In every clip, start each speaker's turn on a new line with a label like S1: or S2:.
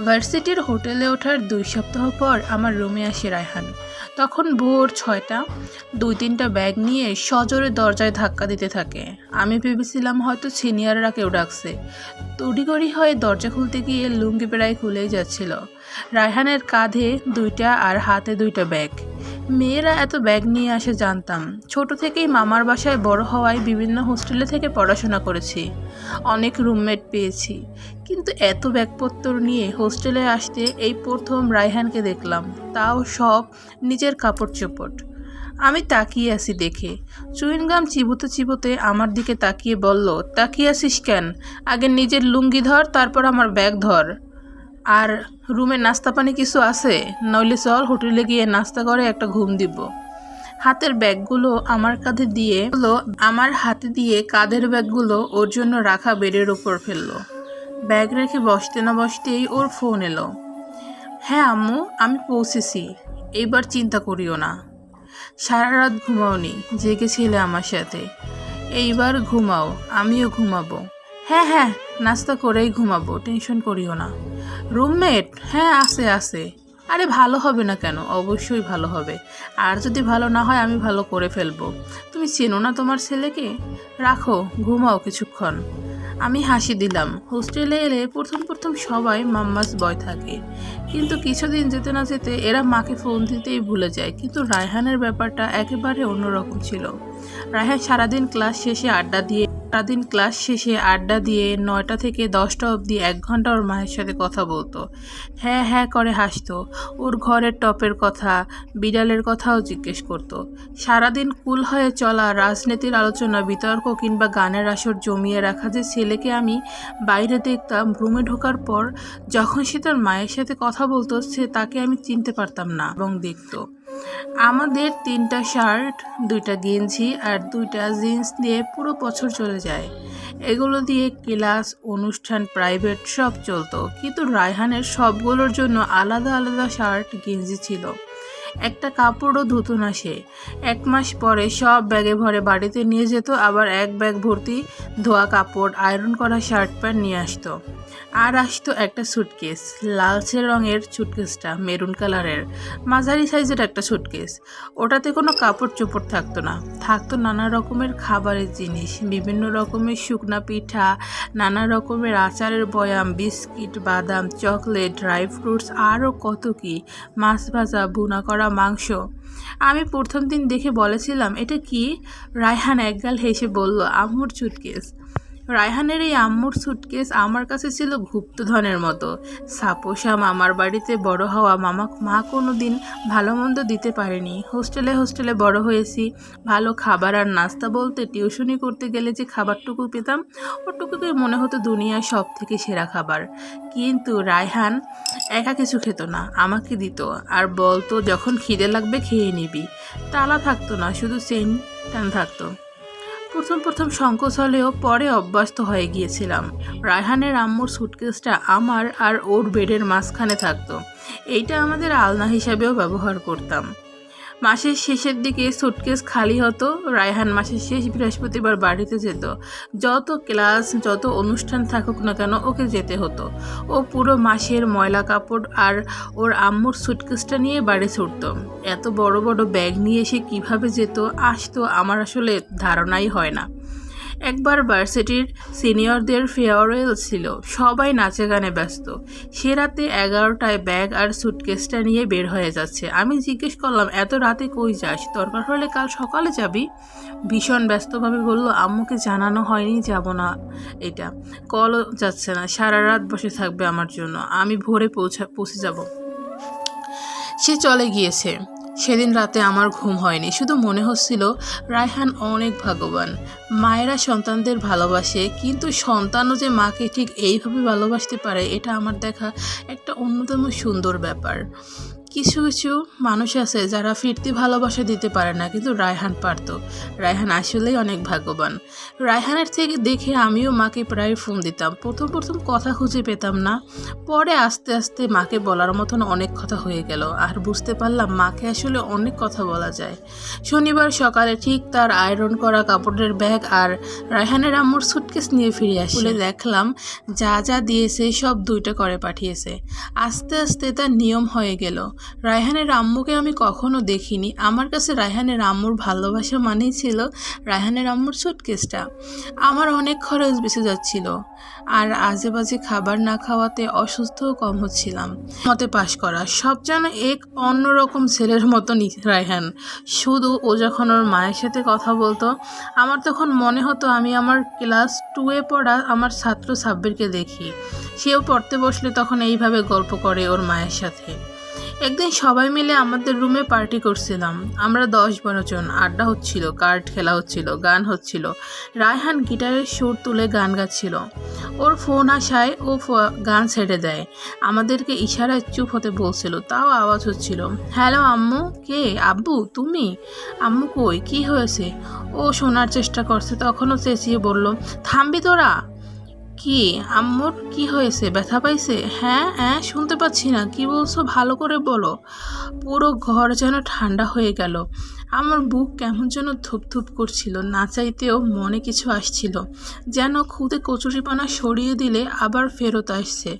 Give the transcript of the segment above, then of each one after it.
S1: ভার্সিটির হোটেলে ওঠার দুই সপ্তাহ পর আমার রুমে আসে রায়হান। তখন ভোর ছয়টা, দুই তিনটা ব্যাগ নিয়ে সজোরে দরজায় ধাক্কা দিতে থাকে। আমি ভেবেছিলাম হয়তো সিনিয়ররা কেউ ডাকছে। তড়িগড়ি হয়ে দরজা খুলতে গিয়ে লুঙ্গি প্রায় খুলেই যাচ্ছিল। রায়হানের কাঁধে দুইটা আর হাতে দুইটা ব্যাগ। মেয়েরা এত ব্যাগ নিয়ে আসে জানতাম। ছোট থেকেই মামার বাসায় বড় হওয়ায় বিভিন্ন হোস্টেলে থেকে পড়াশোনা করেছি। অনেক রুমমেট পেয়েছি। কিন্তু এত ব্যাগপত্র নিয়ে হোস্টেলে আসতে এই প্রথম রায়হানকে দেখলাম। তাও সব নিজের কাপড় চোপট আমি তাকিয়ে আছি দেখে। চুইনগাম চিবোতে চিবোতে আমার দিকে তাকিয়ে বলল, তাকিয়ে আছিস কেন? আগে নিজের লুঙ্গি ধর, তারপর আমার ব্যাগ ধর। আর রুমে নাস্তা পানি কিছু আছে? নইলে চল হোটেলে গিয়ে নাস্তা করে একটা ঘুম দিব। হাতের ব্যাগগুলো আমার কাঁধে দিয়ে হলো, আমার হাতে দিয়ে কাঁধের ব্যাগগুলো ওর জন্য রাখা বেডের ওপর ফেলল। ব্যাগ রেখে বসতে না বসতেই ওর ফোন এলো। হ্যাঁ আম্মু, আমি পৌঁছেছি। এইবার চিন্তা করিও না। সারা রাত ঘুমাওনি জেগেছিলে আমার সাথে। এইবার ঘুমাও, আমিও ঘুমাবো। হ্যাঁ হ্যাঁ নাস্তা করেই ঘুমাবো, টেনশন করিও না। রুমমেট হ্যাঁ আছে আছে। আরে ভালো হবে না কেন? অবশ্যই ভালো হবে। আর যদি ভালো না হয়, আমি ভালো করে ফেলব। তুমি চেনো না তোমার ছেলেকে? রাখো, ঘুমাও কিছুক্ষণ। আমি হাসি দিলাম। হোস্টেলে এলে প্রথম প্রথম সবাই মাম্মাস বয় থাকে। কিন্তু কিছুদিন যেতে না যেতে এরা মাকে ফোন দিতেই ভুলে যায়। কিন্তু রায়হানের ব্যাপারটা একেবারে অন্যরকম ছিল। রায়হান সারাদিন ক্লাস শেষে আড্ডা দিয়ে সারাদিন ক্লাস শেষে আড্ডা দিয়ে নয়টা থেকে দশটা অবধি এক ঘণ্টা ওর মায়ের সাথে কথা বলতো। হ্যাঁ হ্যাঁ করে হাসতো। ওর ঘরের টপের কথা, বিড়ালের কথাও জিজ্ঞেস করতো। সারাদিন কুল হয়ে চলা রাজনীতির আলোচনা, বিতর্ক কিংবা গানের আসর জমিয়ে রাখা যে ছেলেকে আমি বাইরে দেখতাম, রুমে ঢোকার পর যখন সে তার মায়ের সাথে কথা বলতো, সে তাকে আমি চিনতে পারতাম না এবং দেখতো। আমাদের তিনটা শার্ট, দুইটা গেঞ্জি আর দুইটা জিন্স দিয়ে পুরো বছর চলে যায়। এগুলো দিয়ে ক্লাস, অনুষ্ঠান, প্রাইভেট সব চলতো। কিন্তু রায়হানের সবগুলোর জন্য আলাদা আলাদা শার্ট, গেঞ্জি ছিল। একটা কাপড়ও ধুতো না সে। এক মাস পরে সব ব্যাগে ভরে বাড়িতে নিয়ে যেত, আবার এক ব্যাগ ভর্তি ধোয়া কাপড়, আয়রন করা শার্ট প্যান্ট নিয়ে আসতো। আর আসতো একটা সুটকেস লালচে রঙের সুটকেসটা মেরুন কালারের মাঝারি সাইজের একটা সুটকেস ওটাতে কোনো কাপড় চোপড় থাকতো না। থাকতো নানা রকমের খাবারের জিনিস, বিভিন্ন রকমের শুকনা পিঠা, নানা রকমের আচারের বয়াম, বিস্কিট, বাদাম, চকলেট ড্রাই ফ্রুটস আরও কত কি। মাছ ভাজা বুনা করা মাংস। আমি প্রথম দিন দেখে বলেছিলাম এটা কি? রায়হান একগাল হেসে বলল আম্মুর সুটকেস রায়হানের এই আম্মুর সুটকেস আমার কাছে ছিল গুপ্তধনের মতো। সাপোসা মামার বাড়িতে বড় হওয়া মামা মা কোনো দিন ভালো মন্দ দিতে পারেনি। হোস্টেলে হোস্টেলে বড় হয়েছি। ভালো খাবার আর নাস্তা বলতে টিউশনি করতে গেলে যে খাবারটুকু পেতাম, ওটুকুকে মনে হতো দুনিয়ার সব থেকে সেরা খাবার। কিন্তু রায়হান একা কিছু খেত না, আমাকে দিত। আর বলতো, যখন খিদে লাগবে খেয়ে নিবি। তালা থাকতো না, শুধু সেন টান থাকতো। প্রথম প্রথম সংকোচ হলেও পরে অভ্যস্ত হয়ে গিয়েছিলাম। রায়হানের আম্মুর সুটকেসটা আমার আর ওর বেডের মাঝখানে থাকতো। এইটা আমাদের আলনা হিসাবেও ব্যবহার করতাম। মাসের শেষের দিকে সুটকেস খালি হতো, রায়হান মাসের শেষ বৃহস্পতিবার বাড়িতে যেত। যত ক্লাস যত অনুষ্ঠান থাকুক না কেন ওকে যেতে হতো। ও পুরো মাসের ময়লা কাপড় আর ওর আম্মুর সুটকেসটা নিয়ে বাড়ি ছুটত। এত বড় বড় ব্যাগ নিয়ে এসে কীভাবে যেত আসতো আমার আসলে ধারণাই হয় না। একবার ভার্সিটির সিনিয়রদের ফেয়ারওয়েল ছিল। সবাই নাচে গানে ব্যস্ত। সে রাতে এগারোটায় ব্যাগ আর সুটকেসটা নিয়ে বের হয়ে যাচ্ছে। আমি জিজ্ঞেস করলাম, এত রাতে কই যাস? দরকার হলে কাল সকালে যাবি? ভীষণ ব্যস্তভাবে বলল, আম্মুকে জানানো হয়নি, যাব না। এটা, কলও যাচ্ছে না। সারা রাত বসে থাকবে আমার জন্য। আমি ভোরে পৌঁছা, পৌঁছে যাব। সে চলে গিয়েছে। সেদিন রাতে আমার ঘুম হয়নি। শুধু মনে হচ্ছিল, রায়হান অনেক ভাগ্যবান। মায়েরা সন্তানদের ভালোবাসে, কিন্তু সন্তানও যে মাকে ঠিক এইভাবে ভালোবাসতে পারে, এটা আমার দেখা একটা অন্যতম সুন্দর ব্যাপার। কিছু কিছু মানুষ আছে যারা ফিরতি ভালোবাসা দিতে পারে না, কিন্তু রায়হান পারত। রায়হান আসলেই অনেক ভাগ্যবান। রায়হানের থেকে দেখে আমিও মাকে প্রায় ফোন দিতাম। প্রথম প্রথম কথা খুঁজে পেতাম না। পরে আস্তে আস্তে মাকে বলার মতন অনেক কথা হয়ে গেল। আর বুঝতে পারলাম মাকে আসলে অনেক কথা বলা যায়। শনিবার সকালে ঠিক তার আয়রন করা কাপড়ের ব্যাগ আর রায়হানের আম্মুর সুটকেস নিয়ে ফিরে আসি। দেখলাম যা যা দিয়েছে সব দুইটা করে পাঠিয়েছে। আস্তে আস্তে তার নিয়ম হয়ে গেল। রায়হানের আম্মুকে আমি কখনো দেখিনি। আমার কাছে রায়হানের আম্মুর ভালোবাসা মানেই ছিল রায়হানের আম্মুর সুটকেসটা আমার অনেক খরচ বেঁচে যাচ্ছিল আর আজে বাজে খাবার না খাওয়াতে অসুস্থও কম হচ্ছিলাম। মতে পাশ করা। সব যেন এক অন্যরকম ছেলের মতনই রায়হান। শুধু ও যখন ওর মায়ের সাথে কথা বলতো, আমার তখন মনে হতো আমি আমার ক্লাস টুয়ে পড়া আমার ছাত্র সাব্বিরকে দেখি। সেও পড়তে বসলে তখন এইভাবে গল্প করে ওর মায়ের সাথে। একদিন সবাই মিলে আমাদের রুমে পার্টি করছিলাম। আমরা দশ বারো জন, আড্ডা হচ্ছিল কার্ড খেলা হচ্ছিল, গান হচ্ছিল। রায়হান গিটারের সুর তুলে গান গাচ্ছিল। ওর ফোন আসায় ও গান ছেড়ে দেয়। আমাদেরকে ইশারায় চুপ হতে বলছিল, তাও আওয়াজ হচ্ছিল। হ্যালো আম্মু, কে? আব্বু, তুমি? আম্মু কই? কি হয়েছে? ও শোনার চেষ্টা করছে, তখনও চেঁচিয়ে বলল, থামবি তোরা? কি? আম্মুর কি হয়েছে? ব্যথা পাইছে? হ্যাঁ হ্যাঁ শুনতে পাচ্ছি না। কি বলছো? ভালো করে বলো। পুরো ঘর যেন ঠান্ডা হয়ে গেল। আমার বুক কেমন যেন ধুপধুপ করছিল, না চাইতেও মনে কিছু আসছিল, যেন খুদে কচুরিপানা সরিয়ে দিলে আবার ফেরত আসছে।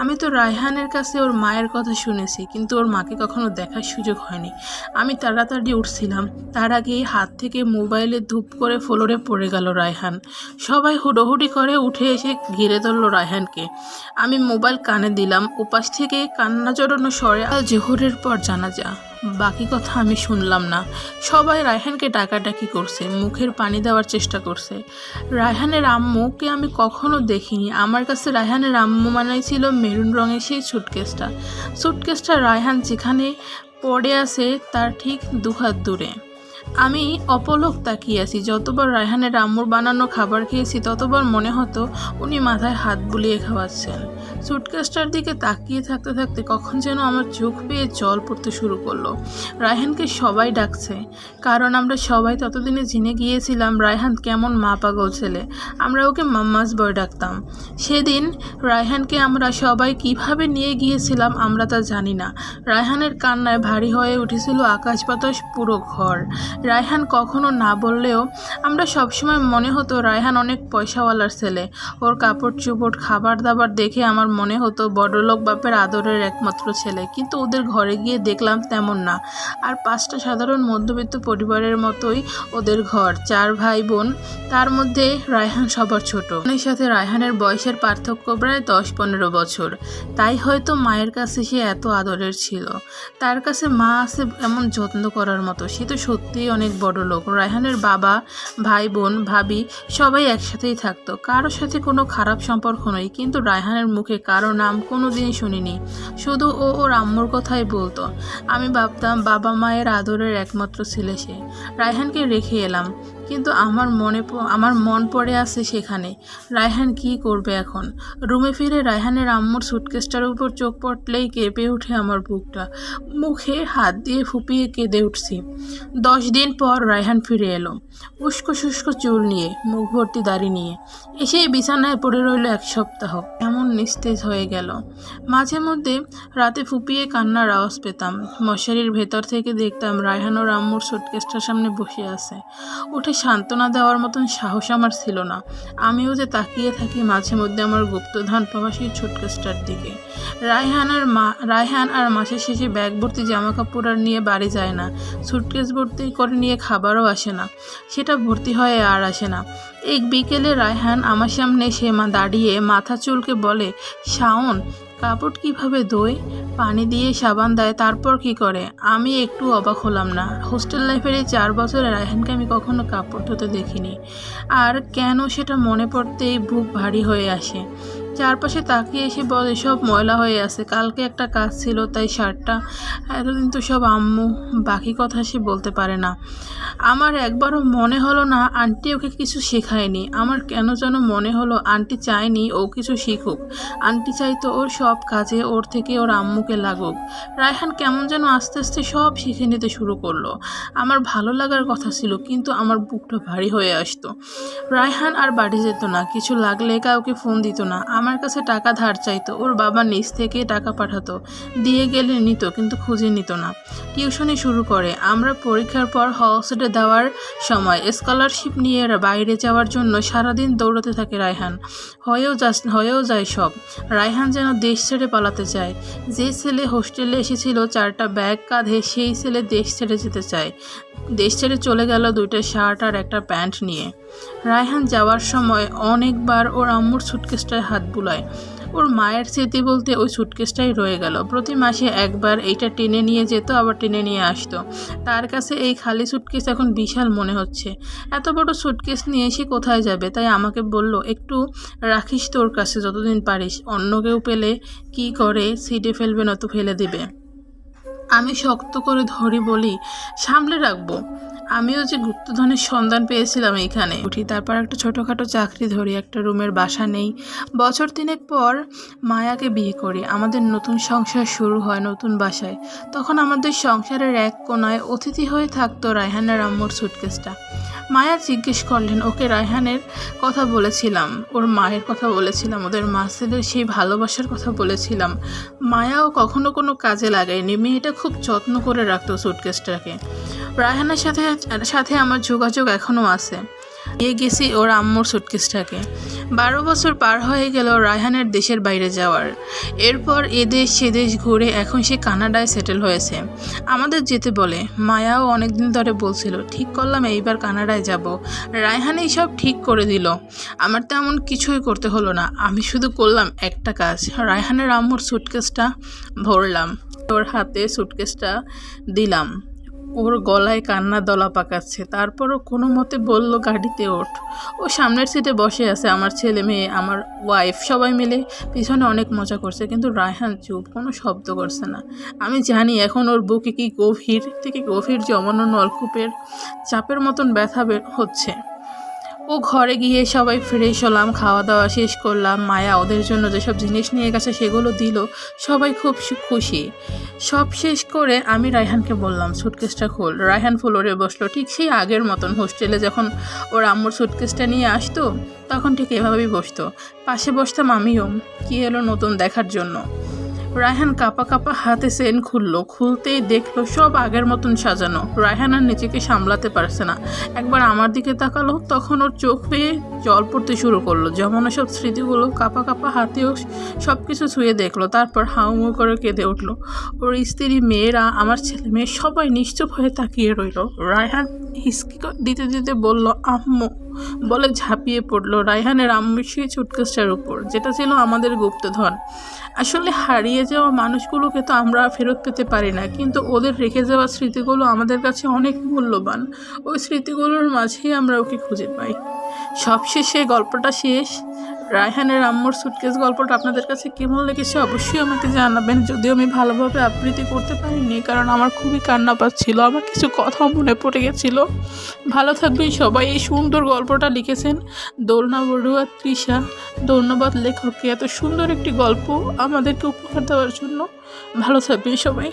S1: আমি তো রায়হানের কাছে ওর মায়ের কথা শুনেছি, কিন্তু ওর মাকে কখনো দেখার সুযোগ হয়নি। আমি তাড়াতাড়ি উঠছিলাম, তার আগেই হাত থেকে মোবাইলে ধূপ করে ফ্লোরে পড়ে গেল রায়হান। সবাই হুড়োহুড়ি করে উঠে এসে ঘিরে ধরলো রায়হানকে। আমি মোবাইল কানে দিলাম উপাস থেকে কান্না জড়ানো আজ জোহরের পর জানাজা। বাকি কথা আমি শুনলাম না। সবাই রায়হানকে ডাকাডাকি করছে, মুখের পানি দেওয়ার চেষ্টা করছে। রায়হানের আম্মুকে আমি কখনো দেখিনি। আমার কাছে রায়হানের আম্মু মানাই ছিল মেরুন রঙের সেই সুটকেসটা সুটকেসটা রায়হান যেখানে পড়ে আছে তার ঠিক দুহাত দূরে। আমি অপলক তাকিয়ে আছি। যতবার রায়হানের আম্মুর বানানো খাবার খেয়েছি, ততবার মনে হতো উনি মাথায় হাত বুলিয়ে খাওয়াচ্ছেন। সুটকেসটার দিকে তাকিয়ে থাকতে থাকতে কখন যেন আমার চোখ পেয়ে জল পড়তে শুরু করল। রায়হানকে সবাই ডাকছে। কারণ আমরা সবাই ততদিনে জেনে গিয়েছিলাম, রায়হান কেমন মা পাগল ছেলে। আমরা ওকে মাম্মাস বয় ডাকতাম। সেদিন রায়হানকে আমরা সবাই কীভাবে নিয়ে গিয়েছিলাম আমরা তা জানি না। রায়হানের কান্নায় ভারী হয়ে উঠেছিল আকাশ বাতাস পুরো ঘর। রায়হান কখনো না বললেও আমরা সবসময় মনে হতো, রায়হান অনেক পয়সাওয়ালার ছেলে। ওর কাপড় চোপড় খাবার দাবার দেখে আমার মনে হতো বড়লোক বাপের আদরের একমাত্র ছেলে, কিন্তু ওদের ঘরে গিয়ে দেখলাম তেমন না। আর পাঁচটা সাধারণ মধ্যবিত্ত পরিবারের মতোই ওদের ঘর, চার ভাই বোন তার মধ্যে রায়হান সবার ছোট। বোনের সাথে রায়হানের বয়সের পার্থক্য প্রায় দশ পনেরো বছর। তাই হয়তো মায়ের কাছে সে এত আদরের ছিল। তার কাছে মা আছে এমন যত্ন করার মতো, সে তো সত্যিই অনেক বড় লোক রায়হানের বাবা ভাই বোন ভাবি সবাই একসাথেই থাকতো। কারোর সাথে কোনো খারাপ সম্পর্ক নয় কিন্তু রায়হানের মুখে কারও নাম কোনো দিনই শুনিনি। শুধু ও ওর আম্মুর কথাই বলতো। আমি ভাবতাম বাবা মায়ের আদরের একমাত্র ছেলে সে। রায়হানকে রেখে এলাম। কিন্তু আমার মনে আমার মন পড়ে আছে সেখানে। রায়হান কি করবে এখন? রুমে ফিরে রায়হানের আম্মুর সুটকেসটার উপর চোখ পড়লেই কেঁপে উঠে আমার বুকটা। মুখে হাত দিয়ে ফুপিয়ে কেঁদে উঠছি। দশ দিন পর রায়হান ফিরে এলো। উস্কো শুষ্ক চুল নিয়ে, মুখ ভর্তি দাড়ি নিয়ে। এসেই বিছানায় পড়ে রইল এক সপ্তাহ। এমন নিস্তেজ হয়ে গেল। মাঝে মধ্যে রাতে ফুপিয়ে কান্নার আওয়াজ পেতাম। মশারির ভেতর থেকে দেখতাম রায়হান ও রাম্মুর সুটকেসটার সামনে বসে আছে। উঠে সান্ত্বনা দেওয়ার মতন সাহস আমার ছিল না। আমিও যে তাকিয়ে থাকি মাঝে মধ্যে আমার গুপ্তধন পাওয়া সেই সুটকেসটার দিকে। রায়হান আর মা রায়হান আর মাসের শেষে ব্যাগ ভর্তি জামা কাপড় আর নিয়ে বাড়ি যায় না। সুটকেস ভর্তি করে নিয়ে খাবারও আসে না। সেটা ভর্তি হয়ে আর আসে না। এক বিকেলে রায়হান আমার সামনে সে মা দাঁড়িয়ে মাথা চুলকে বলে, শাওন কাপড় কীভাবে ধোয়? পানি দিয়ে সাবান দেয়, তারপর কি করে? আমি একটু অবাক হলাম না। হোস্টেল লাইফের এই চার বছরে রায়হানকে আমি কখনো কাপড় ধুতে দেখিনি। আর কেন সেটা মনে পড়তেই বুক ভারী হয়ে আসে। চারপাশে তাকিয়ে এসে বলে, সব ময়লা হয়ে আছে, কালকে একটা কাজ ছিল, তাই শার্টটা, এতদিন তো সব আম্মু, বাকি কথা সে বলতে পারে না। আমার একবারও মনে হলো না আন্টি ওকে কিছু শেখায়নি। আমার কেন যেন মনে হলো আন্টি চায়নি ও কিছু শিখুক। আন্টি চাইতো ওর সব কাজে ওর থেকে ওর আম্মুকে লাগুক। রায়হান কেমন যেন আস্তে আস্তে সব শিখে নিতে শুরু করল। আমার ভালো লাগার কথা ছিল, কিন্তু আমার বুকটা ভারী হয়ে আসতো। রায়হান আর বাড়ি যেত না, কিছু লাগলে কাউকে ফোন দিত না। আমার কাছে টাকা ধার চাইতো, ওর বাবা নিজ থেকে টাকা পাঠাতো। দিয়ে গেলে নিত, কিন্তু খুঁজে নিত না। টিউশনি শুরু করে। আমরা পরীক্ষার পর হলসেটে দেওয়ার সময় স্কলারশিপ নিয়ে বাইরে যাওয়ার জন্য সারাদিন দৌড়াতে থাকে রায়হান। হয়েও যা, হয়েও যায় সব। রায়হান যেন দেশ ছেড়ে পালাতে চায়। যে ছেলে হোস্টেলে এসেছিল, চারটা ব্যাগ কাঁধে, সেই ছেলে দেশ ছেড়ে যেতে চায়। দেশ ছেড়ে চলে গেল দুইটা শার্ট আর একটা প্যান্ট নিয়ে। রায়হান যাওয়ার সময় অনেকবার ওর আম্মুর সুটকেসটায় হাত বুলায়। ওর মায়ের স্মৃতি বলতে ওই সুটকেসটাই রয়ে গেল। প্রতি মাসে একবার এইটা টেনে নিয়ে যেত, আবার টেনে নিয়ে আসতো। তার কাছে এই খালি সুটকেস এখন বিশাল মনে হচ্ছে। এত বড় সুটকেস নিয়ে সে কোথায় যাবে? তাই আমাকে বলল, একটু রাখিস তোর কাছে যতদিন পারিস। অন্য কেউ পেলে কি করে সিটে ফেলবে নয়তো ফেলে দিবে। আমি শক্ত করে ধরি বলি, সামলে রাখব। আমিও যে গুপ্তধনের সন্ধান পেয়েছিলাম এইখানে উঠি তারপর একটা ছোটোখাটো চাকরি ধরি, একটা রুমের বাসা নেই। বছর তিনেক পর মায়াকে বিয়ে করি। আমাদের নতুন সংসার শুরু হয় নতুন বাসায়। তখন আমাদের সংসারের এক কোনায় অতিথি হয়ে থাকতো রায়হানা আম্মুর সুটকেসটা মায়া জিজ্ঞেস করলেন, ওকে রায়হানের কথা বলেছিলাম। ওর মায়ের কথা বলেছিলাম, ওদের মা ছেলের সেই ভালোবাসার কথা বলেছিলাম। মায়াও কখনো কোনো কাজে লাগায়নি। মেয়েটা খুব যত্ন করে রাখতো সুটকেসটাকে রায়হানের সাথে সাথে আমার যোগাযোগ এখনও আছে। নিয়ে গেছি ওর আম্মুর সুটকেসটাকে। বারো বছর পার হয়ে গেল রায়হানের দেশের বাইরে যাওয়ার। এরপর এ দেশ, সে দেশ ঘুরে এখন সে কানাডায় সেটেল হয়েছে। আমাদের যেতে বলে, মায়াও অনেকদিন ধরে বলছিল, ঠিক করলাম, এইবার কানাডায় যাব। রায়হান সব ঠিক করে দিল। আমার তেমন কিছুই করতে হলো না, আমি শুধু করলাম একটা কাজ। রায়হানের আম্মুর সুটকেসটা ভরলাম। ওর হাতে সুটকেসটা দিলাম। ওর গলায় কান্না দলা পাকাচ্ছে। তারপরও কোনো মতে বলল, গাড়িতে ওঠ। ও সামনের সিটে বসে আছে। আমার ছেলে মেয়ে, আমার ওয়াইফ সবাই মিলে পিছনে অনেক মজা করছে, কিন্তু রায়হান চুপ, কোনো শব্দ করছে না। আমি জানি এখন ওর বুকে কি গভীর, থেকে গভীর জমানো নলকূপের চাপের মতন ব্যথা হচ্ছে। ও ঘরে গিয়ে সবাই ফ্রেশ হলাম খাওয়া দাওয়া শেষ করলাম। মায়া ওদের জন্য যেসব জিনিস নিয়ে গেছে সেগুলো দিল। সবাই খুব খুশি। সব শেষ করে আমি রায়হানকে বললাম, সুটকেসটা খোল। রায়হান ফ্লোরে বসল। ঠিক সেই আগের মতন হোস্টেলে যখন ওর আম্মুর সুটকেসটা নিয়ে আসতো, তখন ঠিক এভাবেই বসতো। পাশে বসতাম আমিও। কী এলো নতুন দেখার জন্য? রায়হান কাপা কাপা হাতে সেন খুললো, খুলতেই দেখল সব আগের মতন সাজানো। রায়হান আর নিজেকে সামলাতে পারছে না। একবার আমার দিকে তাকালো, তখন ওর চোখ পেয়ে জল পড়তে শুরু করল। যেমন সব স্মৃতিগুলো কাপা কাপা হাতেও সব কিছু ছুঁয়ে দেখল, তারপর হাউমু করে কেঁদে উঠল। ওর স্ত্রী, মেয়েরা, আমার ছেলে মেয়ে সবাই নিশ্চুপ হয়ে তাকিয়ে রইল। রায়হান হিসকি দিতে দিতে বলল, আম্মু। বলে ঝাঁপিয়ে পড়ল রায়হানের আম্মু সেই চুটকেসটার উপর, যেটা ছিল আমাদের গুপ্তধন। আসলে হারিয়ে যাওয়া মানুষগুলোকে তো আমরা ফেরত পেতে পারি না, কিন্তু ওদের রেখে যাওয়া স্মৃতিগুলো আমাদের কাছে অনেক মূল্যবান। ওই স্মৃতিগুলোর মাঝেই আমরা ওকে খুঁজে পাই। সবশেষে গল্পটা শেষ। রায়হানের আম্মুর সুটকেস গল্পটা আপনাদের কাছে কেমন লেগেছে অবশ্যই আমাকে জানাবেন। যদিও আমি ভালোভাবে আবৃত্তি করতে পারিনি, কারণ আমার খুবই কান্না পাচ্ছিল, আমার কিছু কথা মনে পড়ে গেছিল। ভালো থাকবেন সবাই, এই সুন্দর গল্পটা লিখেছেন দোলনা বড়ুয়া তৃষা। ধন্যবাদ লেখককে, এত সুন্দর একটি গল্প আমাদেরকে উপহার দেওয়ার জন্য। ভালো থাকবেন সবাই।